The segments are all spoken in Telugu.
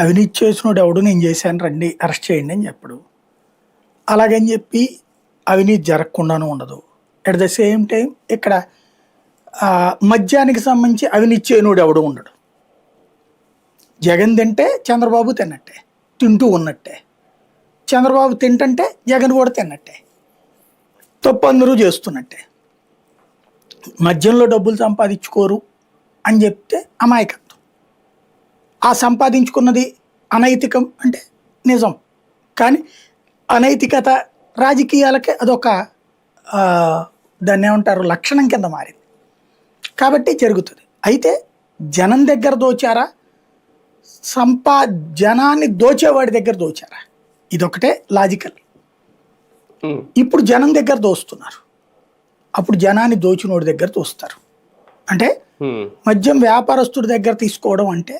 అవినీతి చేసినోడు ఎవడు నేను చేశాను రండి అరెస్ట్ చేయండి అని చెప్పడు. అలాగని చెప్పి అవినీతి జరగకుండానూ ఉండదు. అట్ ద సేమ్ టైం ఇక్కడ మద్యానికి సంబంధించి అవినీతి చేయనోడు ఎవడు ఉండడు. జగన్ తింటే చంద్రబాబు తిన్నట్టే తింటూ ఉన్నట్టే. చంద్రబాబు తింటంటే జగన్ కూడా తిన్నట్టే. తప్పు అందరూ చేస్తున్నట్టే. మద్యంలో డబ్బులు సంపాదించుకోరు అని చెప్తే అమాయకం. ఆ సంపాదించుకున్నది అనైతికం అంటే నిజం. కానీ అనైతికత రాజకీయాలకే అదొక దాన్ని ఏమంటారు లక్షణం కింద మారింది. కాబట్టి జరుగుతుంది. అయితే జనం దగ్గర దోచారా? సంపా జనాన్ని దోచేవాడి దగ్గర దోచారా? ఇదొకటే లాజికల్. ఇప్పుడు జనం దగ్గర దోస్తున్నారు. అప్పుడు జనాన్ని దోచినోడి దగ్గర దోస్తారు. అంటే మద్యం వ్యాపారస్తుడి దగ్గర తీసుకోవడం అంటే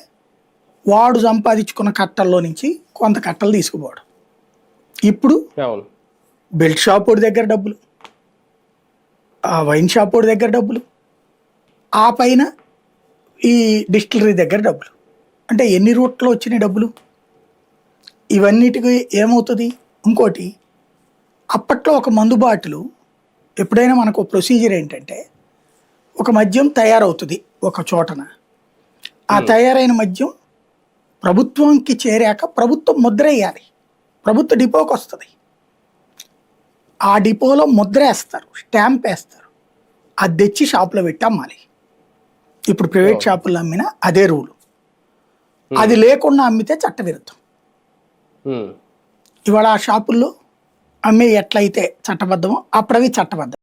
వాడు సంపాదించుకున్న కట్టల్లో నుంచి కొంత కట్టలు తీసుకుపోవడం. ఇప్పుడు బెల్ట్ షాప్ వాడి దగ్గర డబ్బులు ఆ వైన్ షాప్ వాడి దగ్గర డబ్బులు ఆ పైన ఈ డిస్టిలరీ దగ్గర డబ్బులు. అంటే ఎన్ని రూట్లో వచ్చినాయి డబ్బులు? ఇవన్నిటికి ఏమవుతుంది? ఇంకోటి అప్పట్లో ఒక మందు బాటిలు ఎప్పుడైనా మనకు ప్రొసీజర్ ఏంటంటే ఒక మద్యం తయారవుతుంది ఒక చోటన. ఆ తయారైన మద్యం ప్రభుత్వంకి చేరాక ప్రభుత్వం ముద్ర వేయాలి ప్రభుత్వ డిపోకి వస్తుంది. ఆ డిపోలో ముద్ర వేస్తారు స్టాంప్ వేస్తారు. అది తెచ్చి షాపులో పెట్టి అమ్మాలి. ఇప్పుడు ప్రైవేట్ షాపుల్లో అమ్మినా అదే రూలు. అది లేకుండా అమ్మితే చట్టవిరుద్ధం. ఇవాళ ఆ షాపుల్లో అమ్మే ఎట్లయితే చట్టబద్ధమో అప్పుడవి చట్టబద్ధం.